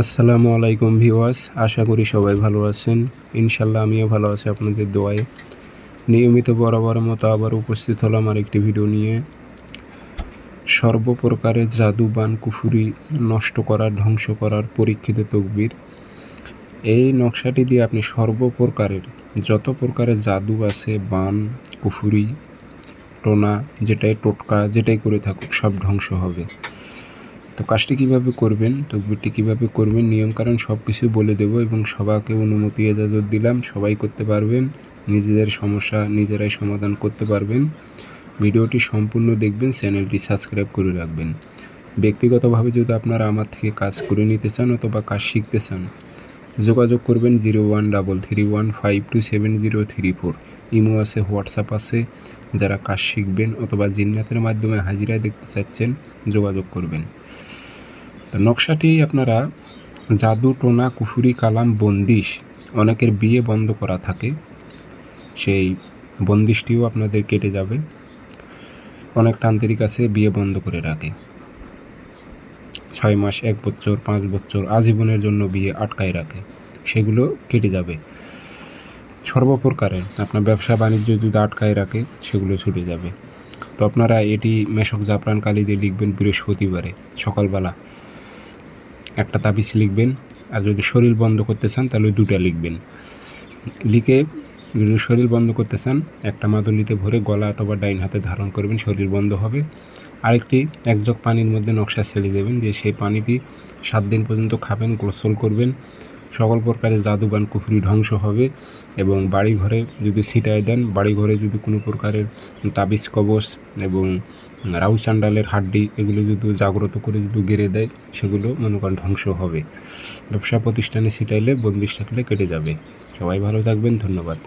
আসসালামু আলাইকুম ভিওয়াস আশা করি সবাই ভালো আছেন। ইনশাল্লাহ আমিও ভালো আছি আপনাদের দোয়ায়। নিয়মিত বরাবর মতো আবার উপস্থিত হলাম আরেকটি ভিডিও নিয়ে। সর্বপ্রকারের জাদু বান কুফুরি নষ্ট করার ধ্বংস করার পরীক্ষিত তকবির। এই নকশাটি দিয়ে আপনি সর্বপ্রকারের যত প্রকারের জাদু আছে, বান, কুফুরি, টোনা, যেটাই টোটকা, যেটাই করে থাকুক, সব ধ্বংস হবে। তো কাজটি কীভাবে করবেন, তকবিরটি কীভাবে করবেন, নিয়মকানুন সব কিছু বলে দেব এবং সবাইকে অনুমতি এজাজত দিলাম। সবাই করতে পারবেন, নিজেদের সমস্যা নিজেরাই সমাধান করতে পারবেন। ভিডিওটি সম্পূর্ণ দেখবেন, চ্যানেলটি সাবস্ক্রাইব করে রাখবেন। ব্যক্তিগতভাবে যদি আপনারা আমার থেকে কাজ করে নিতে চান অথবা কাজ শিখতে চান, যোগাযোগ করবেন zero one double three one five two seven zero three four. Imo আছে, হোয়াটসঅ্যাপ আছে। যারা কাজ শিখবেন অথবা জিন্নাতের মাধ্যমে হাজিরা দেখতে চাচ্ছেন, যোগাযোগ করবেন। নকশাটি আপনারা জাদু, টোনা, কুফুরি, কালাম, বন্দিশ অনেকের বিয়ে বন্ধ করা থাকে। সেই বন্দিশটিও আপনাদের কেটে যাবে। অনেক তান্ত্রিক আছে বিয়ে বন্ধ করে রাখে। ছয় মাস, এক বছর, পাঁচ বছর আজীবনের জন্য বিয়ে আটকায় রাখে। সেগুলো কেটে যাবে। সর্বপ্রকারে আপনার ব্যবসা বাণিজ্য যদি আটকায় রাখে, সেগুলো ছুটে যাবে। তো আপনারা এটি মেশক জাফরান কালি দিয়ে লিখবেন বৃহস্পতিবারে, সকালবেলা। একটা তাবিজ লিখবেন, আর যদি শরীর বন্ধ করতে চান, তাহলে দুটা লিখবেন। লিখে যদি শরীর বন্ধ করতে চান, একটা মাদুলিতে ভরে গলা অথবা ডাইন হাতে ধারণ করবেন, শরীর বন্ধ হবে। আরেকটি এক জগ পানির মধ্যে নকশা ছেড়ে দেবেন, দিয়ে সেই পানিটি সাত দিন পর্যন্ত খাবেন, গোসল করবেন। সকল প্রকারের জাদুবান কুফুরি ধ্বংস হবে এবং বাড়িঘরে যদি ছিটায় দেন, বাড়িঘরে যদি কোনো প্রকারের তাবিজ, কবচ এবং রাউ চান্ডালের হাড্ডি এগুলো যদি জাগ্রত করে যদি গেড়ে দেয়, সেগুলো মনে করেন ধ্বংস হবে। ব্যবসা প্রতিষ্ঠানে ছিটাইলে বন্দিশ থাকলে কেটে যাবে। সবাই ভালো থাকবেন, ধন্যবাদ।